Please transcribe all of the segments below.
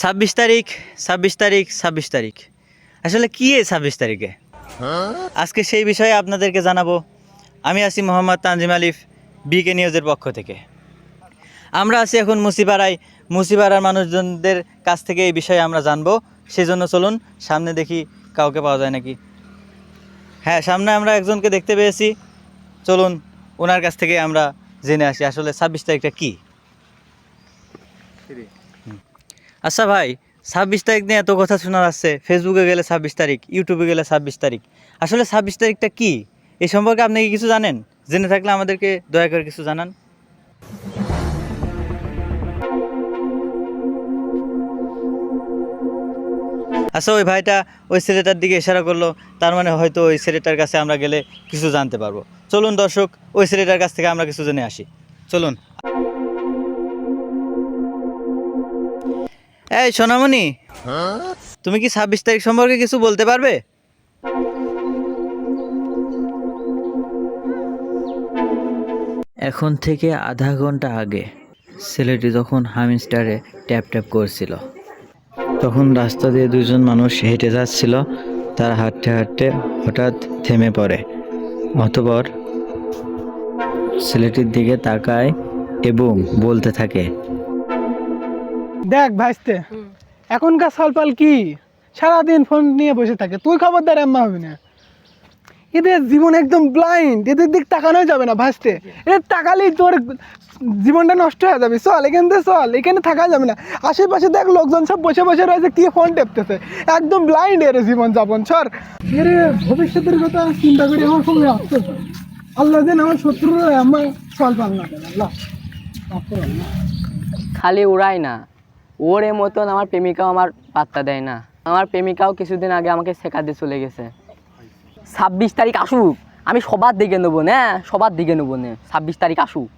ছাব্বিশ তারিখ ছাব্বিশ তারিখ ছাব্বিশ তারিখ। আসলে কি এই ছাব্বিশ তারিখে? আজকে সেই বিষয়ে আপনাদেরকে জানাব। আমি আছি মোহাম্মদ তানজিম আলিফ, বিকে নিউজের পক্ষ থেকে। আমরা আছি এখন মুসিপাড়ায়। মুসিপাড়ার মানুষজনদের কাছ থেকে এই বিষয়ে আমরা জানব। সেজন্য চলুন, সামনে দেখি কাউকে পাওয়া যায় নাকি। হ্যাঁ সামনে আমরা একজনকে দেখতে পেয়েছি। চলুন, ওনার কাছ থেকে আমরা জেনে আসি আসলে ছাব্বিশ তারিখটা কী? আচ্ছা ভাই, ছাব্বিশ তারিখ নিয়ে এত কথা শোনার যাচ্ছে ফেসবুকে গেলে ছাব্বিশ তারিখ ইউটিউবে গেলে ছাব্বিশ তারিখ। আসলে ছাব্বিশ তারিখটা কি? এই সম্পর্কে আপনি কি কিছু জানেন? জেনে থাকলে আমাদেরকে দয়া করে কিছু জানান। আচ্ছা ওই ভাইটা ওই ছেলেটার দিকে ইশারা করল। তার মানে হয়তো ওই ছেলেটার কাছে আমরা গেলে কিছু জানতে পারব। চলুন দর্শক, ওই ছেলেটার কাছ থেকে আমরা কিছু জেনে আসি। চলুন। এই, সোনামণি। তুমি কি ছাব্বিশ তারিখ সম্পর্কে কিছু বলতে পারবে? এখন থেকে আধা ঘণ্টা আগে ছেলেটি তখন হামিস্টারে ট্যাপ ট্যাপ করছিল, তখন রাস্তা দিয়ে দুজন মানুষ হেঁটে যাচ্ছিল। তারা হাঁটতে হাঁটতে হঠাৎ থেমে পড়ে। অতপর ছেলেটির দিকে তাকায় এবং বলতে থাকে দেখ ভাইস্তে এখনকার সালপাল কি? সারাদিন ফোন নিয়ে বসে থাকে। তুই খবরদার আম্মা হবি না। এদের জীবন একদম ব্লাইন্ড এদের দিক তাকানোই যাবে না ভাসতে এদের তাকালেই তোর জীবনটা নষ্ট হয়ে যাবে। চল এখান থেকে চল। এখানে থাকা যাবে না। আশেপাশে দেখ লোকজন সব বসে বসে রয়েছে কি ফোন টেপতেছে। একদম ব্লাইন্ড এর জীবন যাপন সর এর ভবিষ্যতের কথা চিন্তা করি আমার খুবই আফসোস আল্লাহ যেন আমার শত্রুরা আমার ফল পাল না। আল্লাহ। খালি ওরাই না। ওর মতন আমার প্রেমিকাও আমার পাত্তা দেয় না। আমার প্রেমিকাও কিছুদিন আগে আমাকে শেখা দিয়ে চলে গেছে। ছাব্বিশ তারিখ আসুক, আমি সবার দিকে নেব, না, সবার দিকে নেব, না, ছাব্বিশ তারিখ আসুক।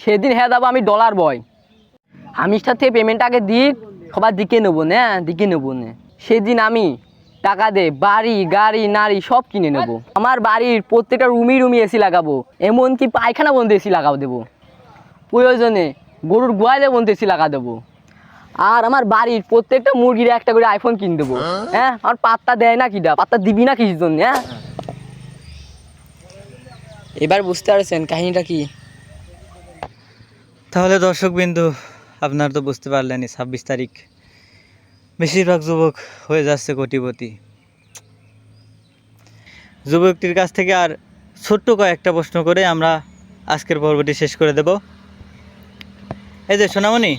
সেদিন হ্যাঁ যাব আমি ডলার বয় আমিষ্ঠার থেকে পেমেন্ট আগে দিক, সবার দিকে নেব, না, দিকে নেব, না। সেদিন আমি টাকা দে, বাড়ি, গাড়ি, নারী, সব কিনে নেব। আমার বাড়ির প্রত্যেকটা রুমি রুমি এসি লাগাবো, এমনকি পায়খানা বন্ধ এসি লাগাবো দেবো। প্রয়োজনে গরুর গোয়ালে বন্ধ এসি লাগা দেবো। আর আমার বাড়ির প্রত্যেকটা মুরগির একটা করে আইফোন কিনে দেবো। হ্যাঁ? আমার পাত্তা দেয় না কিটা পাত্তা দিবি না কিছুর জন্য হ্যাঁ? এবার বুঝতে পারছেন কাহিনীটা কি? তাহলে দর্শক বিন্দু আপনার তো বুঝতে পারলেনই ছাব্বিশ তারিখ। বেশিরভাগ যুবক হয়ে যাচ্ছে কোটিপতি। যুবকটির কাছ থেকে আর ছোট্ট কয়েকটা প্রশ্ন করে আমরা আজকের পর্বটি শেষ করে দেব। এই যে সোনামণি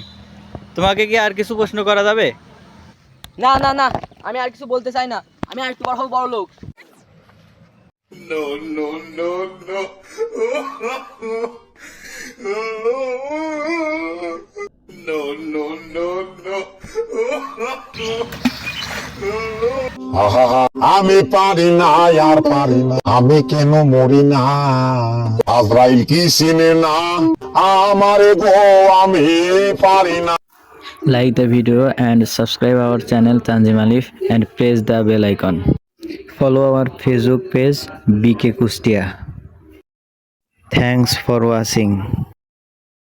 তোমাকে কি আর কিছু প্রশ্ন করা যাবে? না না না আমি আর কিছু বলতে চাই না। আমি আর একটু বড় হব বড় লোক। আমি পারি না আর পারি না। আমি কেন মরি না? আজরাইল কি চিনে না? আমারে গো আমি পারি না। Like the video and subscribe our channel Tanzim Alif and press the bell icon. Follow our Facebook page BK Kustia. Thanks for watching.